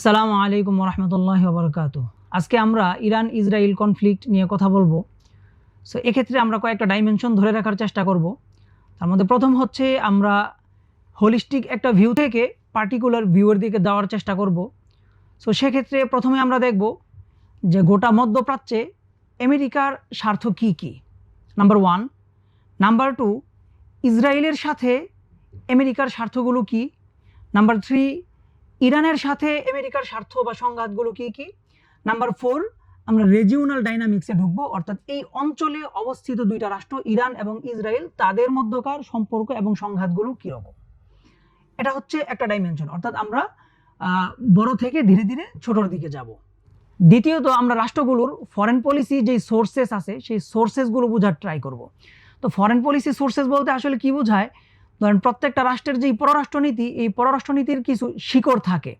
আসসালামু আলাইকুম রহমতুল্লাহ বরকাত আজকে আমরা ইরান ইসরায়েল কনফ্লিক্ট নিয়ে কথা বলব। সো এক্ষেত্রে আমরা কয়েকটা ডাইমেনশন ধরে রাখার চেষ্টা করব। তার মধ্যে প্রথম হচ্ছে আমরা হোলিস্টিক একটা ভিউ থেকে পার্টিকুলার ভিউয়ের দিকে দেওয়ার চেষ্টা করব। সো সেক্ষেত্রে প্রথমে আমরা দেখব যে গোটা মধ্যপ্রাচ্যে আমেরিকার স্বার্থ কী কী। নাম্বার ওয়ান নাম্বার টু ইসরায়েলের সাথে আমেরিকার স্বার্থগুলো কী। নাম্বার থ্রি ইরানের সাথে আমেরিকার স্বার্থ বা সংঘাতগুলো কি কি? নাম্বার ফোর আমরা রেজিওনাল ডাইনামিক্সে ঢুকবো, অর্থাৎ এই অঞ্চলে অবস্থিত দুইটা রাষ্ট্র, ইরান এবং ইসরায়েল, তাদের মধ্যকার সম্পর্ক এবং সংঘাতগুলো কীরকম? এটা হচ্ছে একটা ডাইমেনশন অর্থাৎ আমরা বড় থেকে ধীরে ধীরে ছোটর দিকে যাব। দ্বিতীয়ত, আমরা রাষ্ট্রগুলোর ফরেন পলিসি যেই সোর্সেস আছে, সেই সোর্সেসগুলো বোঝার ট্রাই করব। তো ফরেন পলিসি সোর্সেস বলতে আসলে কি বোঝায়? ধরেন প্রত্যেকটা রাষ্ট্রের যেই পররাষ্ট্রনীতি, এই পররাষ্ট্রনীতির কিছু শিকড় থাকে।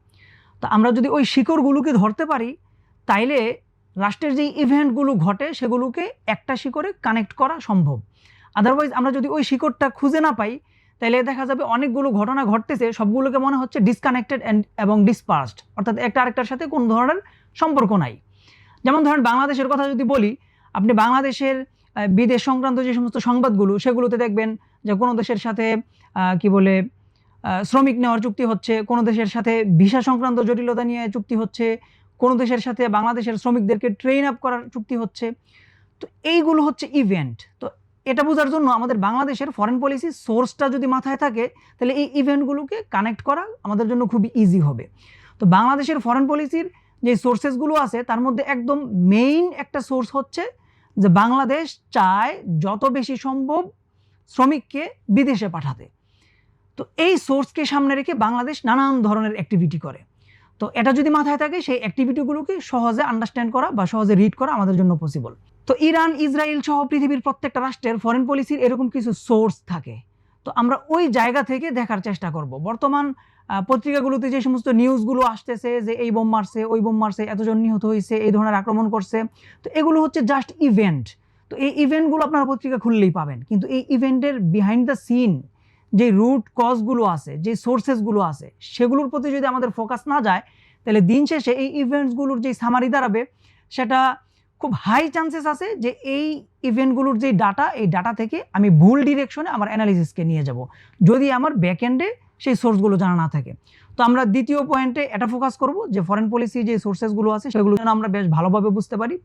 তো আমরা যদি ওই শিকড়গুলোকে ধরতে পারি, তাইলে রাষ্ট্রের যেই ইভেন্টগুলো ঘটে, সেগুলোকে একটা শিকড়ে কানেক্ট করা সম্ভব। আদারওয়াইজ আমরা যদি ওই শিকড়টা খুঁজে না পাই তাহলে দেখা যাবে অনেকগুলো ঘটনা ঘটতেছে, সবগুলোকে মনে হচ্ছে ডিসকানেক্টেড অ্যান্ড এবং ডিসপার্সড অর্থাৎ একটা আরেকটার সাথে কোনো ধরনের সম্পর্ক নাই। যেমন ধরেন বাংলাদেশের কথা যদি বলি, আপনি বাংলাদেশের বিদেশ সংক্রান্ত যে সমস্ত সংবাদগুলো, সেগুলোতে দেখবেন যে কোনো দেশের সাথে কি বলে শ্রমিক নেওয়ার চুক্তি হচ্ছে, কোনো দেশের সাথে ভিসা সংক্রান্ত জটিলতা নিয়ে চুক্তি হচ্ছে, কোনো দেশের সাথে বাংলাদেশের শ্রমিকদেরকে ট্রেন আপ করার চুক্তি হচ্ছে। তো এইগুলো হচ্ছে ইভেন্ট তো এটা বোঝার জন্য আমাদের বাংলাদেশের ফরেন পলিসি সোর্সটা যদি মাথায় থাকে, তাহলে এই ইভেন্টগুলোকে কানেক্ট করা আমাদের জন্য খুবই ইজি হবে। তো বাংলাদেশের ফরেন পলিসির যে সোর্সেসগুলো আছে, তার মধ্যে একদম মেইন একটা সোর্স হচ্ছে যে বাংলাদেশ চায় যত বেশি সম্ভব শ্রমিককে বিদেশে পাঠাতে। তো এই সোর্সকে সামনে রেখে বাংলাদেশ নানান ধরনের অ্যাক্টিভিটি করে। তো এটা যদি মাথায় থাকে, সেই অ্যাক্টিভিটিগুলোকে সহজে আন্ডারস্ট্যান্ড করা বা সহজে রিড করা আমাদের জন্য পসিবল তো ইরান ইসরায়েল সহ পৃথিবীর প্রত্যেকটা রাষ্ট্রের ফরেন পলিসির এরকম কিছু সোর্স থাকে। তো আমরা ওই জায়গা থেকে দেখার চেষ্টা করব। বর্তমান পত্রিকাগুলোতে যে সমস্ত নিউজগুলো আসতেছে যে এই বোম মারছে, ওই বোম মারছে, এতজন নিহত হয়েছে, এই ধরনের আক্রমণ করছে, তো এগুলো হচ্ছে জাস্ট ইভেন্ট তো এই ইভেন্টগুলো আপনার পত্রিকা খুললেই পাবেন। কিন্তু এই ইভেন্টের বিহাইন্ড দ্য সিন যে রুট কজগুলো আছে, যে সোর্সেসগুলো আছে, সেগুলোর প্রতি যদি আমাদের ফোকাস না যায়, তাহলে দিন শেষে এই ইভেন্টসগুলোর যে সামারি দাঁড়াবে, সেটা খুব হাই চান্সেস আছে যে এই ইভেন্টগুলোর যে ডাটা এই ডাটা থেকে আমি ভুল ডিরেকশনে আমার অ্যানালিসিসকে নিয়ে যাব। যদি আমার ব্যাকএন্ডে সেই সোর্সগুলো জানা না থাকে। তো আমরা দ্বিতীয় পয়েন্টে এটা ফোকাস করব যে ফরেন পলিসি যে সোর্সেসগুলো আছে, সেগুলো যেন আমরা বেশ ভালোভাবে বুঝতে পারি।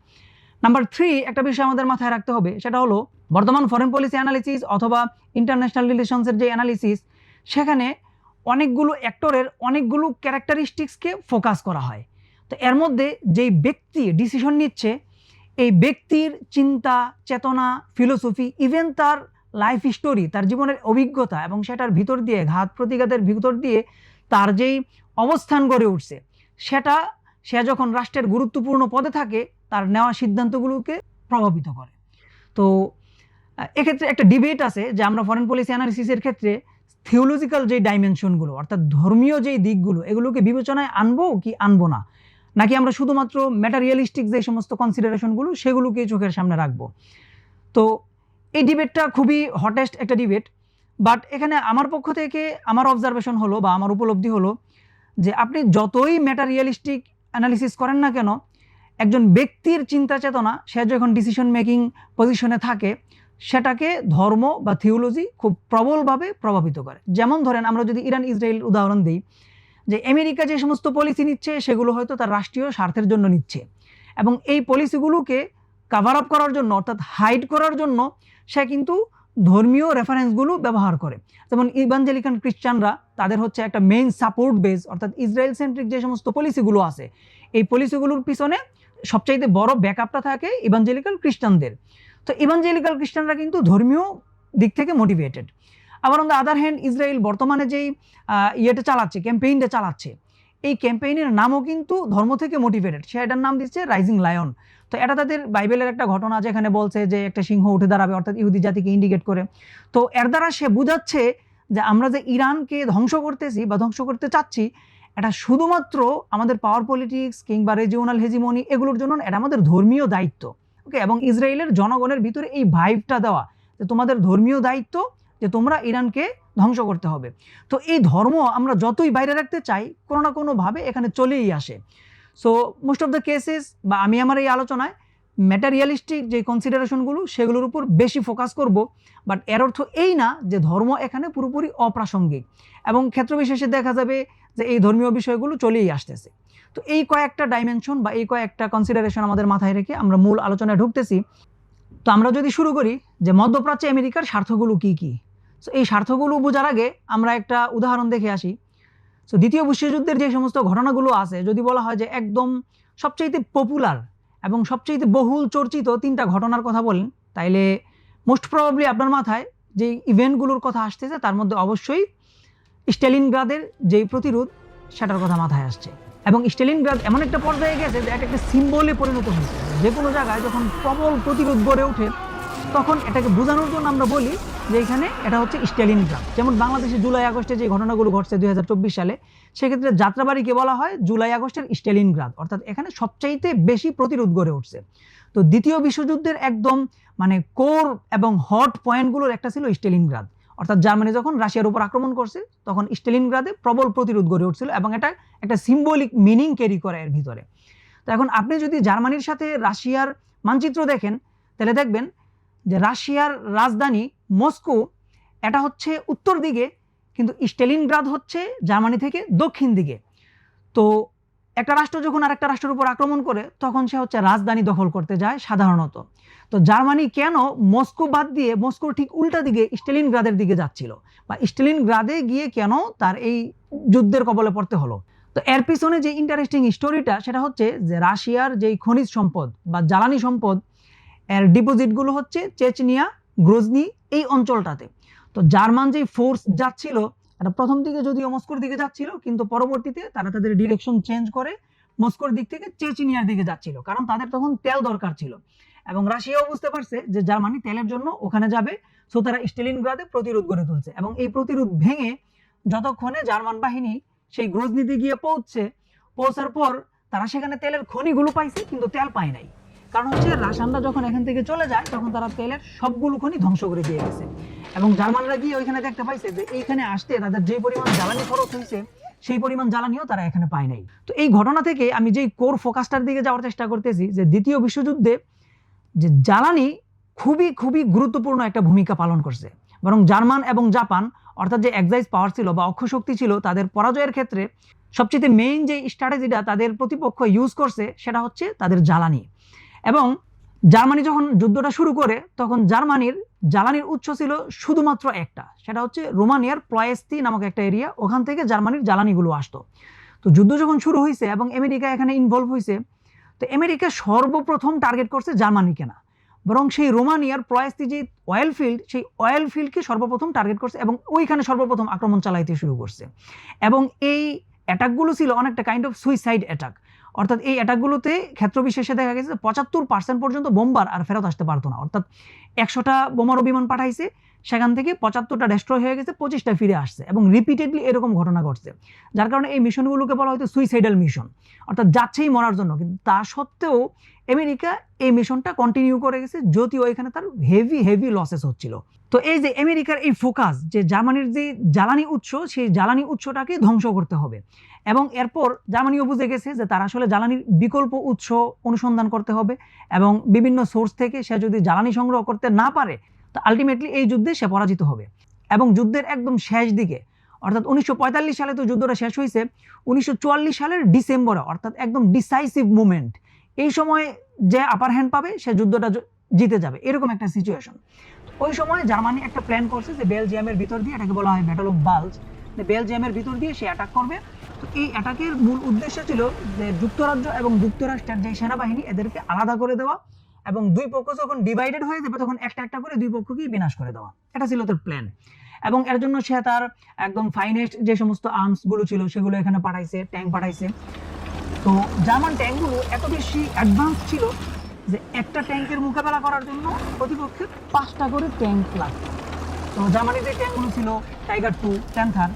নাম্বার থ্রি একটা বিষয় আমাদের মাথায় রাখতে হবে, সেটা হলো বর্তমান ফরেন পলিসি অ্যানালিসিস অথবা ইন্টারন্যাশনাল রিলেশনসের যে অ্যানালিসিস সেখানে অনেকগুলো অ্যাক্টরের অনেকগুলো ক্যারেক্টারিস্টিক্সকে ফোকাস করা হয়। তো এর মধ্যে যেই ব্যক্তি ডিসিশন নিচ্ছে, এই ব্যক্তির চিন্তা, চেতনা ফিলোসফি ইভেন তার লাইফ স্টোরি তার জীবনের অভিজ্ঞতা এবং সেটার ভিতর দিয়ে, ঘাত প্রতিঘাতের ভিতর দিয়ে তার যেই অবস্থান গড়ে উঠছে, সেটা সে যখন রাষ্ট্রের গুরুত্বপূর্ণ পদে থাকে তার নেওয়া সিদ্ধান্তগুলোকে প্রভাবিত করে। তো, এক্ষেত্রে একটা ডিবেট আছে যে আমরা ফরেন পলিসি অ্যানালিসিসের ক্ষেত্রে থিওলজিক্যাল যে ডাইমেনশনগুলো অর্থাৎ ধর্মীয় যেই দিকগুলো, এগুলোকে বিবেচনায় আনব কি আনব না? নাকি আমরা শুধুমাত্র ম্যাটারিয়ালিস্টিক যে সমস্ত কনসিডারেশনগুলো সেগুলোকে চোখের সামনে রাখব? তো, এই ডিবেটটা খুবই হটেস্ট একটা ডিবেট বাট এখানে আমার পক্ষ থেকে আমার অবজারভেশন হলো বা আমার উপলব্ধি হলো যে আপনি যতই ম্যাটারিয়ালিস্টিক অ্যানালিসিস করেন না কেন একজন ব্যক্তির চিন্তা চেতনা, সে যখন ডিসিশন মেকিং পজিশনে থাকে, সেটাকে ধর্ম বা থিওলজি খুব প্রবলভাবে প্রভাবিত করে। যেমন ধরেন, আমরা যদি ইরান ইসরায়েল উদাহরণ দিই, যে আমেরিকা যে সমস্ত পলিসি নিচ্ছে, সেগুলো হয়তো তার রাষ্ট্রীয় স্বার্থের জন্য নিচ্ছে। এবং এই পলিসিগুলোকে কাভার আপ করার জন্য, অর্থাৎ হাইড করার জন্য, সে কিন্তু ধর্মীয় রেফারেন্সগুলো ব্যবহার করে। যেমন ইভাঞ্জেলিকান খ্রিস্টানরা তাদের হচ্ছে একটা মেইন সাপোর্ট বেস অর্থাৎ ইসরায়েল সেন্ট্রিক যে সমস্ত পলিসিগুলো আছে, এই পলিসিগুলোর পিছনে সবচাইতে বড় ব্যাকআপটা থাকে ইভাঞ্জেলিক্যাল খ্রিস্টানদের তো ইভাঞ্জেলিক্যাল খ্রিস্টানরা কিন্তু ধর্মীয় দিক থেকে মোটিভেটেড আবার on the other hand Israel বর্তমানে যেই ইয়েটা চালাচ্ছে ক্যাম্পেইনটা চালাচ্ছে, এই ক্যাম্পেইনের নামও কিন্তু ধর্ম থেকে মোটিভেটেড সে এটার নাম দিচ্ছে রাইজিং লায়ন তো এটা তাদের বাইবেলের একটা ঘটনা যেখানে বলছে যে একটা সিংহ উঠে দাঁড়াবে, অর্থাৎ ইহুদি জাতিকে ইন্ডিকেট করে। তো এর দ্বারা সে বুঝাচ্ছে যে আমরা যে ইরানকে ধ্বংস করতেছি বা ধ্বংস করতে চাচ্ছি এটা শুধুমাত্র আমাদের পাওয়ার পলিটিক্স কিংবা রেজিওনাল হেজিমনি এগুলোর জন্য এটা আমাদের ধর্মীয় দায়িত্ব। ওকে এবং ইসরায়েলের জনগণের ভিতরে এই ভাইবটা দেওয়া যে তোমাদের ধর্মীয় দায়িত্ব যে তোমরা ইরানকে ধ্বংস করতে হবে। তো এই ধর্ম আমরা যতই বাইরে রাখতে চাই, কোনো না কোনোভাবে এখানে চলেই আসে। So most of the cases বা আমি আমার এই আলোচনায় ম্যাটারিয়ালিস্টিক যে কনসিডারেশনগুলো সেগুলোর উপর বেশি ফোকাস করব। বাট এর অর্থ এই না যে ধর্ম এখানে পুরোপুরি অপ্রাসঙ্গিক। এবং ক্ষেত্রবিশেষে দেখা যাবে যে এই ধর্মীয় বিষয়গুলো চলেই আসতেছে। তো এই কয়েকটা ডাইমেনশন বা এই কয়েকটা কনসিডারেশন আমাদের মাথায় রেখে আমরা মূল আলোচনায় ঢুকতেছি। তো আমরা যদি শুরু করি যে মধ্যপ্রাচ্যে আমেরিকার স্বার্থগুলো কি কি? সো এই স্বার্থগুলো বোঝার আগে আমরা একটা উদাহরণ দেখে আসি। সো দ্বিতীয় বিশ্বযুদ্ধের যে সমস্ত ঘটনাগুলো আছে, যদি বলা হয় যে একদম সবচেয়ে পপুলার এবং সবচেয়ে বহুল চর্চিত তিনটা ঘটনার কথা বলেন, তাইলে মোস্ট প্রবাবলি আপনার মাথায় যে ইভেন্টগুলোর কথা আসতেছে, তার মধ্যে অবশ্যই স্টেলিনগ্রাদের যেই প্রতিরোধ, সেটার কথা মাথায় আসছে। এবং স্টেলিনগ্রাদ এমন একটা পর্যায়ে গেছে যে এক একটা সিম্বলে পরিণত হয়েছে। যে কোনো জায়গায় যখন প্রবল প্রতিরোধ গড়ে ওঠে তখন এটাকে বোঝানোর জন্য আমরা বলি যে এখানে এটা হচ্ছে স্টেলিনগ্রাদ যেমন বাংলাদেশে জুলাই আগস্টে যে ঘটনাগুলো ঘটছে দুই হাজার চব্বিশ সালে, সেক্ষেত্রে যাত্রাবাড়িকে বলা হয় জুলাই আগস্টের স্টেলিনগ্রাদ অর্থাৎ এখানে সবচাইতে বেশি প্রতিরোধ গড়ে উঠছে। তো দ্বিতীয় বিশ্বযুদ্ধের একদম মানে কোর এবং হট পয়েন্টগুলোর একটা ছিল স্টেলিনগ্রাদ অর্থাৎ জার্মানি যখন রাশিয়ার উপর আক্রমণ করছে, তখন স্টেলিনগ্রাদে প্রবল প্রতিরোধ গড়ে উঠছিল এবং এটা একটা সিম্বলিক মিনিং ক্যারি করে এর ভিতরে। তো এখন আপনি যদি জার্মানির সাথে রাশিয়ার মানচিত্র দেখেন, তাহলে দেখবেন যে রাশিয়ার রাজধানী মস্কো, এটা হচ্ছে উত্তর দিকে, কিন্তু স্টেলিনগ্রাদ হচ্ছে জার্মানি থেকে দক্ষিণ দিকে। তো একটা রাষ্ট্র যখন আরেকটা রাষ্ট্রের উপর আক্রমণ করে, তখন সে হচ্ছে রাজধানী দখল করতে যায় সাধারণত। তো জার্মানি কেন মস্কো বাদ দিয়ে, মস্কোর ঠিক উল্টা দিকে স্টেলিনগ্রাদের দিকে যাচ্ছিল? বা স্টেলিনগ্রাদে গিয়ে কেন তার এই যুদ্ধের কবলে পড়তে হলো? তো এর পিছনে যে ইন্টারেস্টিং স্টোরিটা সেটা হচ্ছে যে রাশিয়ার যেই খনিজ সম্পদ বা জ্বালানি সম্পদ ডিপোজিটগুলো হচ্ছে চেচনিয়া, গ্রোজনি এই অঞ্চলটাতে। তো জার্মান যে ফোর্স যাচ্ছিল, এটা প্রথম দিকে যদিও মস্কোর দিকে যাচ্ছিল, কিন্তু পরবর্তীতে তারা তাদের ডিরেকশন চেঞ্জ করে মস্কোর দিক থেকে চেচিনিয়ার দিকে যাচ্ছিল, কারণ তাদের তখন তেল দরকার ছিল। এবং রাশিয়াও বুঝতে পারছে যে জার্মানি তেলের জন্য ওখানে যাবে সো তারা স্টেলিনগ্রাদে প্রতিরোধ গড়ে তুলছে। এবং এই প্রতিরোধ ভেঙে যতক্ষণে জার্মান বাহিনী সেই গ্রোজনিতে গিয়ে পৌঁছছে পৌঁছার পর তারা সেখানে তেলের খনিগুলো পাইছে, কিন্তু তেল পায় নাই। কারণ হচ্ছে রাশিয়ানরা যখন এখান থেকে চলে যায়, তখন তারা তেলের সবগুলো খনি ধ্বংস করে দিয়ে গেছে। এবং জার্মানরা গিয়ে ওইখানে দেখতে পাইছে যে এইখানে আসতে তাদের যে পরিমাণ জ্বালানি খরচ হয়েছে, সেই পরিমাণ জ্বালানিও তারা এখানে পায় নাই। তো এই ঘটনা থেকে আমি যেই কোর ফোকাসটার দিকে যাওয়ার চেষ্টা করতেছি, যে দ্বিতীয় বিশ্বযুদ্ধে যে জ্বালানি খুবই খুবই গুরুত্বপূর্ণ একটা ভূমিকা পালন করছে। বরং জার্মান এবং জাপান, অর্থাৎ যে এক্সাইজ পাওয়ার ছিল বা অক্ষশক্তি ছিল, তাদের পরাজয়ের ক্ষেত্রে সবচেয়ে মেইন যে স্ট্র্যাটেজিটা তাদের প্রতিপক্ষ ইউজ করছে, সেটা হচ্ছে তাদের জ্বালানি। এবং জার্মানি যখন যুদ্ধটা শুরু করে, তখন জার্মানির জ্বালানির উৎস ছিল শুধুমাত্র একটা। সেটা হচ্ছে রোমানিয়ার প্লয়েস্তি নামক একটা এরিয়া। ওখান থেকে জার্মানির জ্বালানিগুলো আসতো। তো যুদ্ধ যখন শুরু হয়েছে এবং আমেরিকা এখানে ইনভলভ হয়েছে তো আমেরিকা সর্বপ্রথম টার্গেট করছে জার্মানিকে না। বরং সেই রোমানিয়ার প্লয়েস্তি যে অয়েল ফিল্ড সেই অয়েল ফিল্ডকে সর্বপ্রথম টার্গেট করছে এবং ওইখানে সর্বপ্রথম আক্রমণ চালাইতে শুরু করছে। এবং এই অ্যাটাকগুলো ছিল অনেকটা কাইন্ড অফ সুইসাইড অ্যাটাক অর্থাৎ এই অ্যাটাকগুলোতে ক্ষেত্র বিশেষে দেখা গেছে পঁচাত্তর পার্সেন্ট পর্যন্ত বোম্বার আর ফেরত আসতে পারতো না। অর্থাৎ একশোটা বোমারও বিমান পাঠাইছে সেখান থেকে পঁচাত্তরটা ডেস্ট্রয় হয়ে গেছে, পঁচিশটা ফিরে আসছে এবং রিপিটেডলি এরকম ঘটনা ঘটছে। যার কারণে এই মিশনগুলোকে বলা হয়তো সুইসাইডাল মিশন অর্থাৎ যাচ্ছেই মরার জন্য। কিন্তু তা সত্ত্বেও আমেরিকা এই মিশনটা কন্টিনিউ করে গেছে, যদিও এখানে তার হেভি হেভি লসেস হচ্ছিল। তো এই যে আমেরিকার এই ফোকাস যে জার্মানির যে জ্বালানি উৎস, সেই জ্বালানি উৎসটাকে ধ্বংস করতে হবে। এবং এরপর জার্মানিও বুঝে গেছে যে তারা আসলে জ্বালানির বিকল্প উৎস অনুসন্ধান করতে হবে এবং বিভিন্ন সোর্স থেকে সে যদি জ্বালানি সংগ্রহ করতে না পারে তো আলটিমেটলি এই যুদ্ধে সে পরাজিত হবে। এবং যুদ্ধের একদম শেষ দিকে, অর্থাৎ উনিশশো পঁয়তাল্লিশ সালে তো যুদ্ধটা শেষ হয়েছে, উনিশশো চুয়াল্লিশ সালের ডিসেম্বরে, অর্থাৎ একদম ডিসাইসিভ মুমেন্ট এই সময় যে আপার হ্যান্ড পাবে, সে যুদ্ধটা জিতে যাবে, এরকম একটা সিচুয়েশন ওই সময় জার্মানি একটা প্ল্যান করছে যে বেলজিয়ামের ভিতর দিয়ে, এটাকে বলা হয় ব্যাটল অফ বালজ বেলজিয়ামের ভিতর দিয়ে সে অ্যাটাক করবে। তো এই অ্যাটাকের মূল উদ্দেশ্য ছিল যে যুক্তরাজ্য এবং যুক্তরাষ্ট্রের যে সেনাবাহিনী, এদেরকে আলাদা করে দেওয়া এবং দুই পক্ষ যখন ডিভাইডেড হয়ে যাবে, তখন একটা একটা করে দুই পক্ষকেই বিনাশ করে দেওয়া। এটা ছিল তার প্ল্যান এবং এর জন্য সে তার একদম ফাইনেস্ট যে সমস্ত আর্মসগুলো ছিল, সেগুলো এখানে পাঠাইছে ট্যাঙ্ক পাঠাইছে। তো জার্মান ট্যাঙ্কগুলো এত বেশি অ্যাডভান্স ছিল যে একটা ট্যাঙ্কের মোকাবেলা করার জন্য প্রতিপক্ষের পাঁচটা করে ট্যাঙ্ক লাগতো। তো জার্মানির যে ট্যাঙ্কগুলো ছিল টাইগার টু প্যান্থার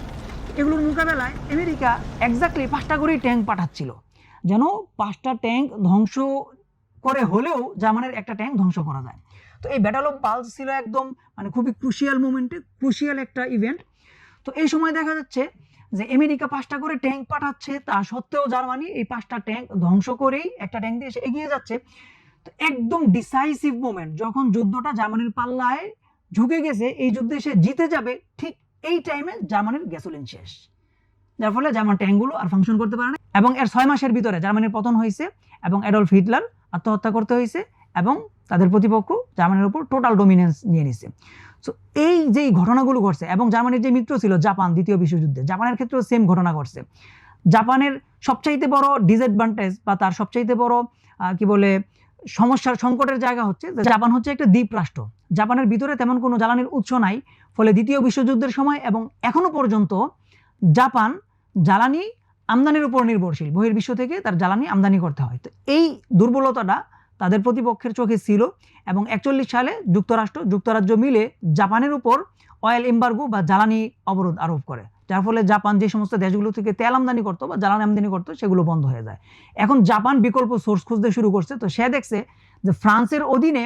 এগুলোর মোকাবেলায় আমেরিকা এক্স্যাক্টলি পাঁচটা করেই ট্যাঙ্ক পাঠাচ্ছিল। যেন পাঁচটা ট্যাঙ্ক ধ্বংস করে হলেও জার্মানির একটা ট্যাঙ্ক ধ্বংস করা যায়। তো এই ব্যাটল অফ পালস ছিল একদম মানে খুবই ক্রুশিয়াল মুমেন্টে ক্রুশিয়াল একটা ইভেন্ট তো এই সময় দেখা যাচ্ছে যে আমেরিকা পাঁচটা করে ট্যাঙ্ক পাঠাচ্ছে, তা সত্ত্বেও জার্মানি এই পাঁচটা ট্যাঙ্ক ধ্বংস করেই একটা ট্যাঙ্ক দিয়ে এসে এগিয়ে যাচ্ছে। তো একদম ডিসাইসিভ মোমেন্ট যখন যুদ্ধটা জার্মানির পাল্লায় ঝুঁকে গেছে, এই যুদ্ধে সে জিতে যাবে, ঠিক এই টাইমে জার্মানির গ্যাসোলিন শেষ। যার ফলে জার্মান ট্যাঙ্কগুলো আর ফাংশন করতে পারে না। এবং এর ছয় মাসের ভিতরে জার্মানির পতন হয়েছে এবং অ্যাডলফ হিটলার আত্মহত্যা করতে হয়েছে এবং তাদের প্রতিপক্ষ জার্মানির উপর টোটাল ডোমিনেন্স নিয়ে নিছে। সো এই যে ঘটনাগুলো ঘটছে এবং জার্মানির যে মিত্র ছিল জাপান দ্বিতীয় বিশ্বযুদ্ধে জাপানের ক্ষেত্রেও সেম ঘটনা ঘটছে। জাপানের সবচাইতে বড় ডিসঅ্যাডভান্টেজ বা তার সবচাইতে বড় কি বলে সমস্যার সংকটের জায়গা হচ্ছে জাপান হচ্ছে একটা দ্বীপ রাষ্ট্র। জাপানের ভিতরে তেমন কোনো জ্বালানির উৎস নাই ফলে দ্বিতীয় বিশ্বযুদ্ধের সময় এবং এখনও পর্যন্ত জাপান জ্বালানি আমদানির উপর নির্ভরশীল। বহির্বিশ্ব থেকে তার জ্বালানি আমদানি করতে হয়। তো এই দুর্বলতাটা তাদের প্রতিপক্ষের চোখে ছিল এবং একচল্লিশ সালে যুক্তরাষ্ট্র, যুক্তরাজ্য মিলে জাপানের উপর অয়েল এম্বার্গো বা জ্বালানি অবরোধ আরোপ করে। যার ফলে জাপান যে সমস্ত দেশগুলো থেকে তেল আমদানি করতো বা জ্বালানি আমদানি করতো, সেগুলো বন্ধ হয়ে যায়। এখন জাপান বিকল্প সোর্স খুঁজতে শুরু করছে। তো সে দেখছে যে ফ্রান্সের অধীনে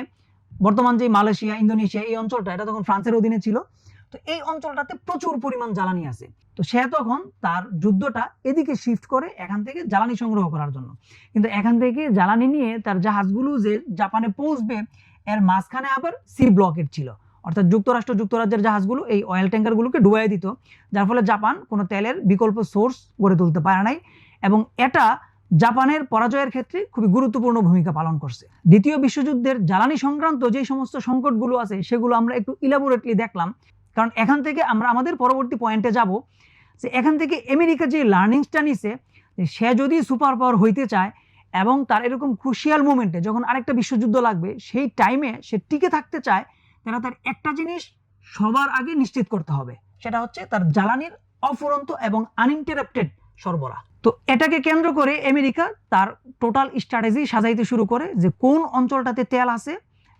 বর্তমান যে মালয়েশিয়া, ইন্দোনেশিয়া এই অঞ্চলটা, এটা তখন ফ্রান্সের অধীনে ছিল। তো এই অঞ্চলটাতে প্রচুর পরিমাণ জ্বালানি আছে। তো সে তখন তার যুদ্ধটা এদিকে শিফট করে এখান থেকে জ্বালানি সংগ্রহ করার জন্য। কিন্তু এখান থেকে জ্বালানি নিয়ে তার জাহাজগুলো যে জাপানে পৌঁছবে, এর মাঝখানে আবার সি ব্লকেট ছিল। অর্থাৎ যুক্তরাষ্ট্র, যুক্তরাজ্যের জাহাজগুলো এই অয়েল ট্যাঙ্কারগুলোকে ডুবাই দিত। যার ফলে জাপান কোনো তেলের বিকল্প সোর্স গড়ে তুলতে পারে নাই এবং এটা জাপানের পরাজয়ের ক্ষেত্রে খুবই গুরুত্বপূর্ণ ভূমিকা পালন করছে। দ্বিতীয় বিশ্বযুদ্ধের জ্বালানি সংক্রান্ত যে সমস্ত সংকটগুলো আছে, সেগুলো আমরা একটু ইলাবোরেটলি দেখলাম। কারণ এখান থেকে আমরা আমাদের পরবর্তী পয়েন্টে যাব যে এখান থেকে আমেরিকা যে লার্নিংসটা নিছে সে যদি সুপার পাওয়ার হইতে চায় এবং তার এরকম ক্রুশিয়াল মুমেন্টে যখন আরেকটা বিশ্বযুদ্ধ লাগবে, সেই টাইমে সে টিকে থাকতে চায়, তাহলে তার একটা জিনিস সবার আগে নিশ্চিত করতে হবে, সেটা হচ্ছে তার জ্বালানির অফুরন্ত এবং আনইন্টারাপ্টেড সরবরাহ। তো এটাকে কেন্দ্র করে আমেরিকা তার টোটাল স্ট্র্যাটেজি সাজাইতে শুরু করে যে কোন অঞ্চলটাতে তেল আছে,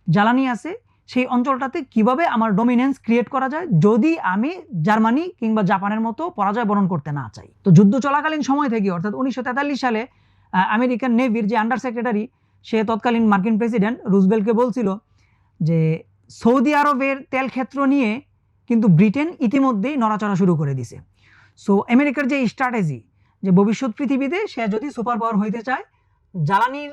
জ্বালানি আছে সেই অঞ্চলটাতে কীভাবে আমার ডমিনেন্স ক্রিয়েট করা যায় যদি আমি জার্মানি কিংবা জাপানের মতো পরাজয় বরণ করতে না চাই। তো যুদ্ধ চলাকালীন সময় থেকে, অর্থাৎ উনিশশো তেতাল্লিশ সালে আমেরিকান নেভির যে আন্ডার সেক্রেটারি সে তৎকালীন মার্কিন প্রেসিডেন্ট রুজবেলকে বলছিল যে সৌদি আরবের তেল ক্ষেত্র নিয়ে কিন্তু ব্রিটেন ইতিমধ্যেই নড়াচড়া শুরু করে দিছে। সো আমেরিকার যে স্ট্র্যাটেজি যে ভবিষ্যৎ পৃথিবীতে সে যদি সুপার পাওয়ার হইতে চায়, জ্বালানির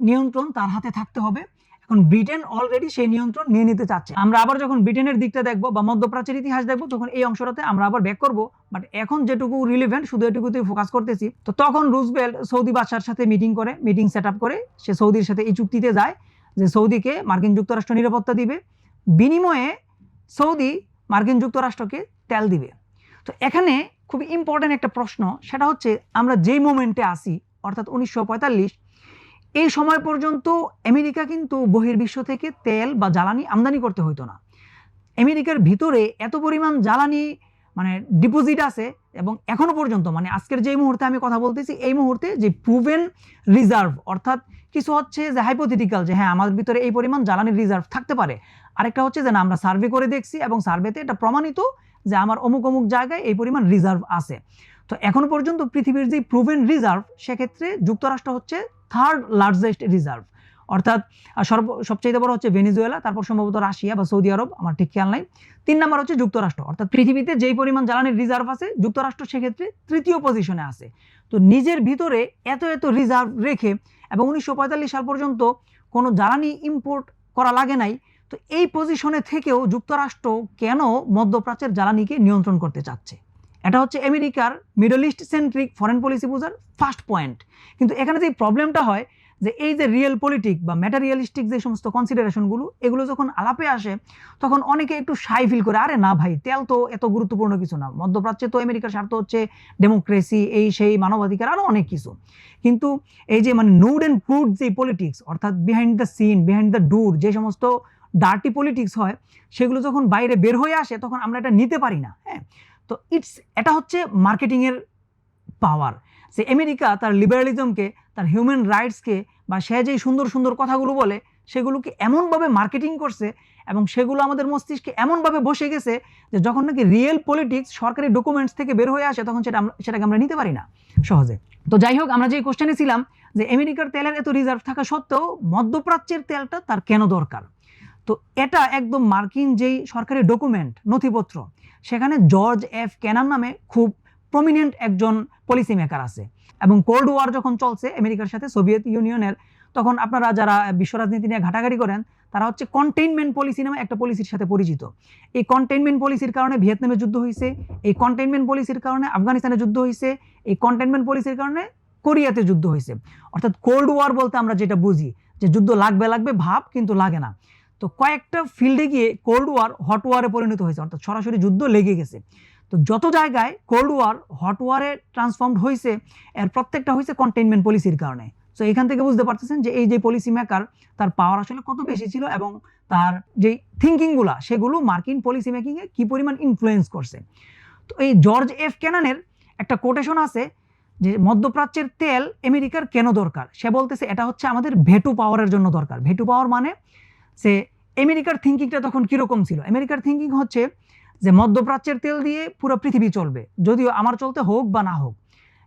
নিয়ন্ত্রণ তার হাতে থাকতে হবে। এখন ব্রিটেন অলরেডি সেই নিয়ন্ত্রণ নিয়ে নিতে চাচ্ছে। আমরা আবার যখন ব্রিটেনের দিকটা দেখব বা মধ্যপ্রাচ্যের ইতিহাস দেখব, তখন এই অংশটাতে আমরা আবার ব্যাক করব। বাট এখন যেটুকু রিলিভেন্ট শুধু এটুকুতেই ফোকাস করতেছি। তো তখন রুজবেল্ট সৌদি বাদশার সাথে মিটিং করে মিটিং সেট করে, সে সৌদির সাথে এই চুক্তিতে যায় যে সৌদিকে মার্কিন যুক্তরাষ্ট্র নিরাপত্তা দিবে। বিনিময়ে সৌদি মার্কিন যুক্তরাষ্ট্রকে তেল দিবে। তো এখানে খুব ইম্পর্ট্যান্ট একটা প্রশ্ন, সেটা হচ্ছে আমরা যেই মোমেন্টে আসি অর্থাৎ উনিশশো পঁয়তাল্লিশ এই সময় পর্যন্ত আমেরিকা কিন্তু বহির্বিশ্ব থেকে তেল বা জ্বালানি আমদানি করতে হইতো না। আমেরিকার ভিতরে এত পরিমাণ জ্বালানি মানে ডিপোজিট আছে এবং এখনও পর্যন্ত মানে আজকের যে মুহূর্তে আমি কথা বলতেছি, এই মুহূর্তে যে প্রুভেন রিজার্ভ অর্থাৎ কিছু হচ্ছে যে হাইপোথেটিক্যাল যে হ্যাঁ আমাদের ভিতরে এই পরিমাণ জ্বালানির রিজার্ভ থাকতে পারে। আরেকটা হচ্ছে যে না, আমরা সার্ভে করে দেখছি এবং সার্ভেতে এটা প্রমাণিত যে আমার অমুক অমুক জায়গায় এই পরিমাণ রিজার্ভ আছে। তো এখনও পর্যন্ত পৃথিবীর যে প্রুভেন রিজার্ভ সেক্ষেত্রে যুক্তরাষ্ট্র হচ্ছে থার্ড লার্জেস্ট রিজার্ভ অর্থাৎ সর্ব সবচেয়ে বড় হচ্ছে ভেনিজুয়েলা, তারপর সম্ভবত রাশিয়া বা সৌদি আরব, আমার ঠিক খেয়াল নাই। তিন নম্বর হচ্ছে যুক্তরাষ্ট্র। অর্থাৎ পৃথিবীতে যেই পরিমাণ জ্বালানির রিজার্ভ আছে, যুক্তরাষ্ট্র সেক্ষেত্রে তৃতীয় পজিশনে আছে। তো নিজের ভিতরে এত এত রিজার্ভ রেখে এবং উনিশশো পঁয়তাল্লিশ সাল পর্যন্ত কোনো জ্বালানি ইম্পোর্ট করা লাগে নাই, তো এই পজিশনে থেকেও যুক্তরাষ্ট্র কেন মধ্যপ্রাচ্যের জ্বালানিকে নিয়ন্ত্রণ করতে চাচ্ছে? এটা হচ্ছে আমেরিকার middle east centric foreign policy বোঝার ফার্স্ট পয়েন্ট কিন্তু এখানে যে প্রবলেমটা হয়, যে এই যে রিয়েল পলিটিক বা ম্যাটারিয়ালিস্টিক যে সমস্ত কনসিডারেশনগুলো এগুলো যখন আলাপে আসে, তখন অনেকে একটু সাই ফিল করে, আরে না ভাই, তেল তো এত গুরুত্বপূর্ণ কিছু না। মধ্যপ্রাচ্যে তো আমেরিকার স্বার্থ হচ্ছে ডেমোক্রেসি এই সেই মানবাধিকার আরও অনেক কিছু। কিন্তু এই যে মানে নুড অ্যান্ড ক্রুড যে পলিটিক্স অর্থাৎ behind the scene behind the door যে সমস্ত ডার্টি পলিটিক্স হয়, সেগুলো যখন বাইরে বের হয়ে আসে, তখন আমরা এটা নিতে পারি না হ্যাঁ? তো ইটস এটা হচ্ছে মার্কেটিংয়ের পাওয়ার যে আমেরিকা তার লিবারালিজমকে তার হিউম্যান রাইটসকে বা সে যেই সুন্দর সুন্দর কথাগুলো বলে, সেগুলোকে এমনভাবে মার্কেটিং করছে এবং সেগুলো আমাদের মস্তিষ্কে এমনভাবে বসে গেছে যে যখন নাকি রিয়েল পলিটিক্স সরকারি ডকুমেন্টস থেকে বের হয়ে আসে, তখন সেটা আমরা সেটাকে আমরা নিতে পারি না সহজে। তো যাই হোক, আমরা যে কোশ্চেনে ছিলাম যে আমেরিকার তেলের এত রিজার্ভ থাকা সত্ত্বেও মধ্যপ্রাচ্যের তেলটা তার কেন দরকার? তো এটা একদম মার্কিন যেই সরকারি ডকুমেন্ট, নথিপত্র, সেখানে জর্জ এফ ক্যানান নামে খুব প্রমিনেন্ট একজন পলিসি মেকার আছে। এবং কোল্ড ওয়ার যখন চলছে আমেরিকার সাথে সোভিয়েত ইউনিয়নের, তখন আপনারা যারা বিশ্ব রাজনীতি নিয়ে ঘাটাঘাটি করেন, তারা হচ্ছে কন্টেইনমেন্ট পলিসি নামে একটা পলিসির সাথে পরিচিত। এই কন্টেইনমেন্ট পলিসির কারণে ভিয়েতনামে যুদ্ধ হয়েছে এই কন্টেইনমেন্ট পলিসির কারণে আফগানিস্তানে যুদ্ধ হয়েছে এই কন্টেইনমেন্ট পলিসির কারণে কোরিয়াতে যুদ্ধ হয়েছে অর্থাৎ কোল্ড ওয়ার বলতে আমরা যেটা বুঝি, যে যুদ্ধ লাগবে লাগবে ভাব কিন্তু লাগে না। তো কয়েকটা ফিল্ডে গিয়ে কোল্ড ওয়ার হট ওয়ারে পরিণত হয়েছে, অর্থাৎ সরাসরি যুদ্ধ লেগে গেছে। তো যত জায়গায় কোল্ড ওয়ার হট ওয়ারে ট্রান্সফর্মড হয়েছে, এর প্রত্যেকটা হয়েছে কন্টেনমেন্ট পলিসির কারণে। তো এখান থেকে বুঝতে পারতেছেন যে এই যে পলিসি মেকার তার পাওয়ার আসলে কত বেশি ছিল এবং তার যে থিঙ্কিংগুলা সেগুলো মার্কিন পলিসি মেকিংয়ে কী পরিমাণ ইনফ্লুয়েন্স করছে। তো এই জর্জ এফ ক্যানানের একটা কোটেশন আছে যে, মধ্যপ্রাচ্যের তেল, আমেরিকার কেন দরকার? সে বলতেছে, এটা হচ্ছে আমাদের ভেটু পাওয়ারের জন্য দরকার। ভেটু পাওয়ার মানে সে আমেরিকার থিঙ্কিংটা তখন কীরকম ছিল? আমেরিকার থিঙ্কিং হচ্ছে যে মধ্যপ্রাচ্যের তেল দিয়ে পুরো পৃথিবী চলবে। যদিও আমার চলতে হোক বা না হোক,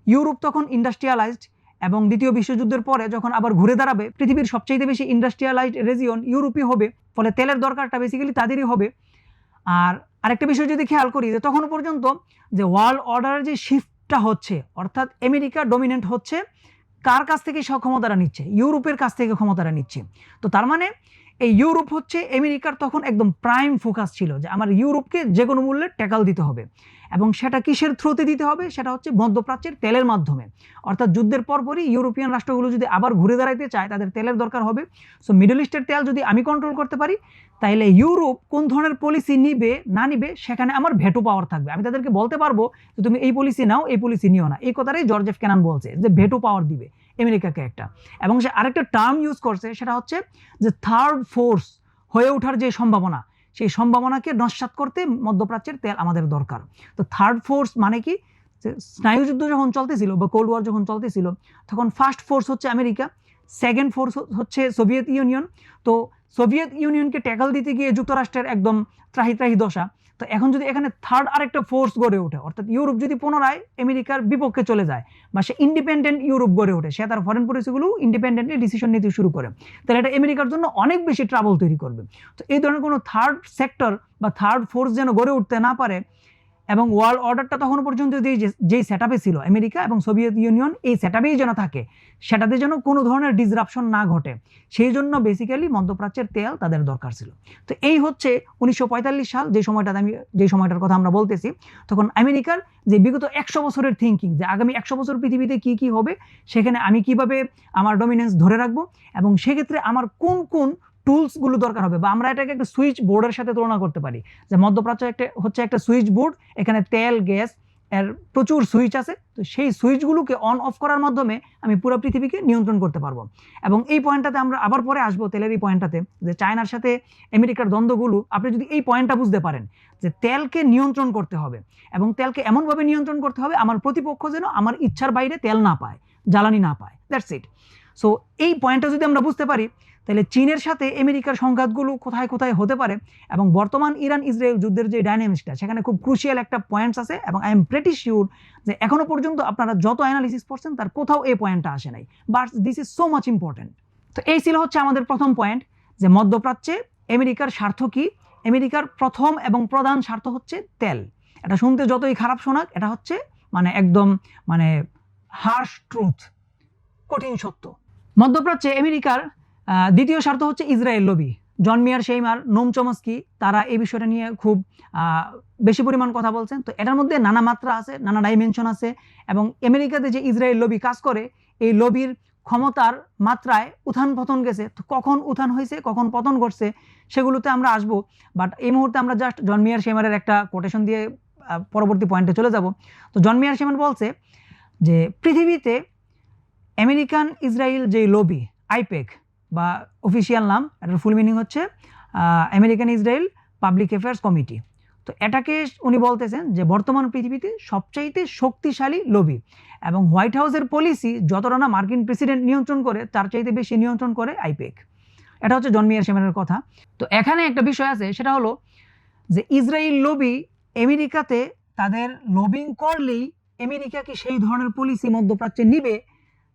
ইউরোপ তখন ইন্ডাস্ট্রিয়ালাইজড এবং দ্বিতীয় বিশ্বযুদ্ধের পরে যখন আবার ঘুরে দাঁড়াবে, পৃথিবীর সবচেয়ে বেশি ইন্ডাস্ট্রিয়ালাইজড রেজিয়ন ইউরোপই হবে। ফলে তেলের দরকারটা বেসিক্যালি তাদেরই হবে। আর আরেকটা বিষয় যদি খেয়াল করি, যে তখনও পর্যন্ত যে ওয়ার্ল্ড অর্ডারের যে শিফটটা হচ্ছে, অর্থাৎ আমেরিকা ডমিনেন্ট হচ্ছে, কার কাছ থেকে সব ক্ষমতাটা নিচ্ছে? ইউরোপের কাছ থেকে ক্ষমতাটা নিচ্ছে। তো তার মানে এই ইউরোপ হচ্ছে আমেরিকার তখন একদম প্রাইম ফোকাস ছিল যে আমার ইউরোপকে যে কোনো মূল্যে ট্যাকাল দিতে হবে। এবং সেটা কিসের থ্রুতে দিতে হবে? সেটা হচ্ছে মধ্যপ্রাচ্যের তেলের মাধ্যমে। অর্থাৎ যুদ্ধের পরপরই ইউরোপিয়ান রাষ্ট্রগুলো যদি আবার ঘুরে দাঁড়াইতে চায়, তাদের তেলের দরকার হবে। সো মিডল ইস্টের তেল যদি আমি কন্ট্রোল করতে পারি তাহলে ইউরোপ কোন ধরনের পলিসি নিবে, না নিবে, সেখানে আমার ভেটো পাওয়ার থাকবে। আমি তাদেরকে বলতে পারব যে, তুমি এই পলিসি নাও, এই পলিসি নিও না। এই কথাটাই জর্জ এফ ক্যানান বলছে যে ভেটো পাওয়ার দিবে। আমেরিকাকে একটা। এবং সে আরেকটা টার্ম ইউজ করছে, সেটা হচ্ছে যে থার্ড ফোর্স হয়ে ওঠার যে সম্ভাবনা, সেই সম্ভাবনাকে নস্বাত করতে মধ্যপ্রাচ্যের তেল আমাদের দরকার। তো থার্ড ফোর্স মানে কি? স্নায়ুযুদ্ধ যখন চলতেছিল বা কোল্ড ওয়ার যখন চলতেছিল, তখন ফার্স্ট ফোর্স হচ্ছে আমেরিকা সেকেন্ড ফোর্স হচ্ছে সোভিয়েত ইউনিয়ন তো সোভিয়েত ইউনিয়নকে ট্যাকল দিতে গিয়ে যুক্তরাষ্ট্রের একদম ত্রাহি ত্রাহি দশা তো এখন যদি এখানে থার্ড আরেকটা ফোর্স গড়ে ওঠে, অর্থাৎ ইউরোপ যদি পুনরায় আমেরিকার বিপক্ষে চলে যায় বা সে ইন্ডিপেন্ডেন্ট ইউরোপ গড়ে ওঠে, সে তার ফরেন পলিসিগুলো ইন্ডিপেন্ডেন্টলি ডিসিশন নিতে শুরু করে, তাহলে এটা আমেরিকার জন্য অনেক বেশি ট্রাবল তৈরি করবে। তো এই ধরনের কোনো থার্ড সেক্টর বা থার্ড ফোর্স যেন গড়ে উঠতে না পারে এবং ওয়ার্ল্ড অর্ডারটা তখন পর্যন্ত যেই যেই সেট ছিল, আমেরিকা এবং সোভিয়েত ইউনিয়ন, এই সেট যেন থাকে, সেটাতে যেন কোনো ধরনের ডিসরাপশন না ঘটে, সেই জন্য বেসিক্যালি মধ্যপ্রাচ্যের তেল তাদের দরকার ছিল। তো এই হচ্ছে উনিশশো পঁয়তাল্লিশ সাল, যে সময়টাতে আমি, যে সময়টার কথা আমরা বলতেছি, তখন আমেরিকার যে বিগত একশো বছরের থিঙ্কিং যে আগামী একশো বছর পৃথিবীতে কি কি হবে, সেখানে আমি কীভাবে আমার ডমিনেন্স ধরে রাখব, এবং সেক্ষেত্রে আমার কোন কোন টুলসগুলো দরকার হবে, বা আমরা এটাকে একটা সুইচ বোর্ডের সাথে তুলনা করতে পারি। যে মধ্যপ্রাচ্য একটা, হচ্ছে একটা সুইচ বোর্ড এখানে তেল, গ্যাস, এর প্রচুর সুইচ আছে, তো সেই সুইচগুলোকে অন অফ করার মাধ্যমে আমি পুরো পৃথিবীকে নিয়ন্ত্রণ করতে পারব। এবং এই পয়েন্টটাতে আমরা আবার পরে আসব তেলের এই পয়েন্টটাতে যে চায়নার সাথে আমেরিকার দ্বন্দ্বগুলো, আপনি যদি এই পয়েন্টটা বুঝতে পারেন, যে তেলকে নিয়ন্ত্রণ করতে হবে, এবং তেলকে এমনভাবে নিয়ন্ত্রণ করতে হবে, আমার প্রতিপক্ষ যেন আমার ইচ্ছার বাইরে তেল না পায়, জ্বালানি না পায় দ্যাটস ইট সো এই পয়েন্টটা যদি আমরা বুঝতে পারি, তাহলে চীনের সাথে আমেরিকার সংঘাতগুলো কোথায় কোথায় হতে পারে এবং বর্তমান ইরান ইসরায়েল যুদ্ধের যে ডাইনামিক্সটা সেখানে খুব ক্রুশিয়াল একটা পয়েন্টস আছে এবং আই এম প্রেটি শিওর যে এখনও পর্যন্ত আপনারা যত অ্যানালিসিস করছেন তার কোথাও এই পয়েন্টটা আসে নাই। But this is so much important তো এই ছিল হচ্ছে আমাদের প্রথম পয়েন্ট যে মধ্যপ্রাচ্যে আমেরিকার স্বার্থ কি? আমেরিকার প্রথম এবং প্রধান স্বার্থ হচ্ছে তেল। এটা শুনতে যতই খারাপ শোনাক, এটা হচ্ছে মানে একদম মানে হার্শ ট্রুথ কঠিন সত্য। মধ্যপ্রাচ্যে আমেরিকার দ্বিতীয় স্বার্থ হচ্ছে ইসরায়েল লবি জন মিয়ার, সেইমার, নোম চমস্কি, তারা এই বিষয়টা নিয়ে খুব বেশি পরিমাণ কথা বলছেন। তো এটার মধ্যে নানা মাত্রা আছে, নানা ডাইমেনশন আছে এবং আমেরিকাতে যে ইসরায়েল লবি কাজ করে, এই লবির ক্ষমতার মাত্রায় উত্থান পতন গেছে। তো কখন উত্থান হয়েছে, কখন পতন ঘটছে, সেগুলোতে আমরা আসব। বাট এই মুহূর্তে আমরা জাস্ট জন মিয়ার, সেইমারের একটা কোটেশন দিয়ে পরবর্তী পয়েন্টে চলে যাব। তো জন মিয়ার, সেইমার বলছে যে, পৃথিবীতে আমেরিকান ইসরায়েল যে লবি আইপেক বা অফিসিয়াল নাম, এটার ফুল মিনিং হচ্ছে American Israel public affairs committee তো এটাকে উনি বলতেছেন যে বর্তমান পৃথিবীতে সবচাইতে শক্তিশালী লবি এবং হোয়াইট হাউসের পলিসি যতটা না মার্কিন প্রেসিডেন্ট নিয়ন্ত্রণ করে, তার চাইতে বেশি নিয়ন্ত্রণ করে আইপেক। এটা হচ্ছে জন মিয়ার সেমেনের কথা। তো এখানে একটা বিষয় আছে, সেটা হলো যে ইসরায়েল লবি আমেরিকাতে তাদের লবিং করলেই আমেরিকা কি সেই ধরনের পলিসি মধ্যপ্রাচ্যে নিবে?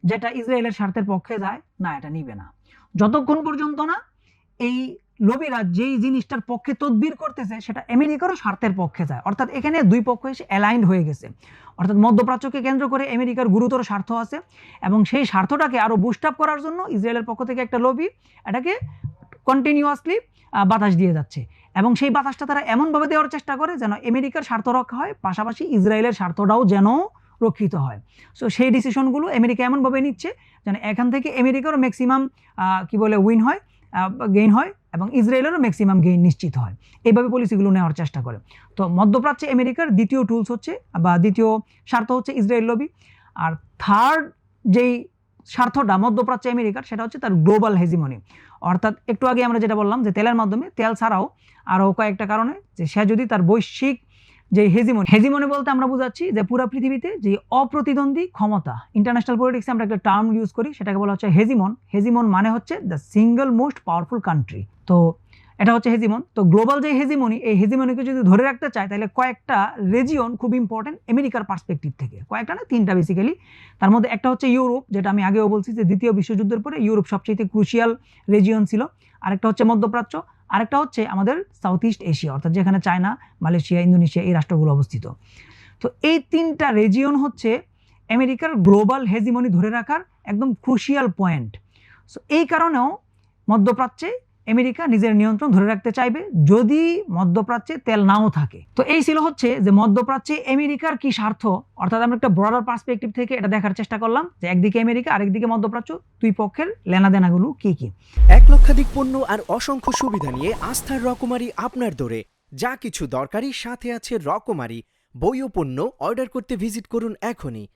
যেটা ইসরায়েলের স্বার্থের পক্ষে যায়, না, এটা নিবে না। যতক্ষণ পর্যন্ত না এই লবিরা যেই জিনিসটার পক্ষে তদবির করতেছে, সেটা আমেরিকারও স্বার্থের পক্ষে যায়। অর্থাৎ এখানে দুই পক্ষ এসে অ্যালাইন্ড হয়ে গেছে। অর্থাৎ মধ্যপ্রাচ্যকে কেন্দ্র করে আমেরিকার গুরুতর স্বার্থ আছে এবং সেই স্বার্থটাকে আরও বুস্ট আপ করার জন্য ইসরায়েলের পক্ষ থেকে একটা লবি এটাকে কন্টিনিউয়াসলি বাতাস দিয়ে যাচ্ছে। এবং সেই বাতাসটা তারা এমনভাবে দেওয়ার চেষ্টা করে যেন আমেরিকার স্বার্থ রক্ষা হয়, পাশাপাশি ইসরায়েলের স্বার্থটাও যেন রক্ষিত হয়। সো সেই ডিসিশনগুলো আমেরিকা এমনভাবে নিচ্ছে যেন এখান থেকে আমেরিকারও ম্যাক্সিমাম কি বলে উইন হয় গেইন হয় এবং ইসরায়েলেরও ম্যাক্সিমাম গেইন নিশ্চিত হয়। এইভাবে পলিসিগুলো নেওয়ার চেষ্টা করে। তো, মধ্যপ্রাচ্যে আমেরিকার দ্বিতীয় টুলস হচ্ছে, বা দ্বিতীয় স্বার্থ হচ্ছে ইসরায়েল লবি আর থার্ড যেই স্বার্থটা মধ্যপ্রাচ্যে আমেরিকার সেটা হচ্ছে তার গ্লোবাল হেজিমনি অর্থাৎ একটু আগে আমরা যেটা বললাম যে তেলের মাধ্যমে তেল ছাড়াও আরও কয়েকটা কারণে যে সে যদি তার বৈশ্বিক যে হেজিমনি হেজিমনি বলতে আমরা বুঝাচ্ছি যে পুরো পৃথিবীতে যে অপ্রতিদ্বন্দ্বী ক্ষমতা ইন্টারন্যাশনাল পলিটিক্সে আমরা একটা টার্ম ইউজ করি, সেটাকে বলা হচ্ছে হেজিমন হেজিমন মানে হচ্ছে the single most powerful country তো এটা হচ্ছে হেজিমন তো গ্লোবাল যে হেজিমনি এই হেজিমনিকে যদি ধরে রাখতে চায় তাহলে কয়েকটা রেজিয়ন খুব ইম্পর্টেন্ট আমেরিকার পার্সপেক্টিভ থেকে। কয়েকটা না, তিনটা বেসিক্যালি তার মধ্যে একটা হচ্ছে ইউরোপ যেটা আমি আগেও বলছি যে দ্বিতীয় বিশ্বযুদ্ধের পরে ইউরোপ সবচেয়ে ক্রুশিয়াল রেজিয়ন ছিল। আরেকটা হচ্ছে মধ্যপ্রাচ্য। আরেকটা হচ্ছে আমাদের সাউথ ইস্ট এশিয়া অর্থাৎ যেখানে চায়না মালয়েশিয়া ইন্দোনেশিয়া এই রাষ্ট্রগুলো অবস্থিত। তো এই তিনটা রেজিয়ন হচ্ছে আমেরিকার গ্লোবাল হেজিমনি ধরে রাখার একদম ক্রুশিয়াল পয়েন্ট সো এই কারণেও মধ্যপ্রাচ্যে আমেরিকা নিজের নিয়ন্ত্রণ ধরে রাখতে চাইবে যদি মধ্যপ্রাচ্যে তেল নাও থাকে। তো এই ছিল হচ্ছে যে মধ্যপ্রাচ্যে আমেরিকার কি স্বার্থ? অর্থাৎ আমরা একটা ব্রডার পার্সপেক্টিভ থেকে এটা দেখার চেষ্টা করলাম যে একদিকে আমেরিকা, আরেকদিকে মধ্যপ্রাচ্য, দুই পক্ষের লেনাদেনাগুলো কি কি? এক লক্ষাধিক পণ্য আর অসংখ্য সুবিধা নিয়ে আস্থার রকমারি আপনার দোরে। যা কিছু দরকারি, সাথে আছে রকমারি। বই ও পণ্য, অর্ডার করতে ভিজিট করুন এখনই।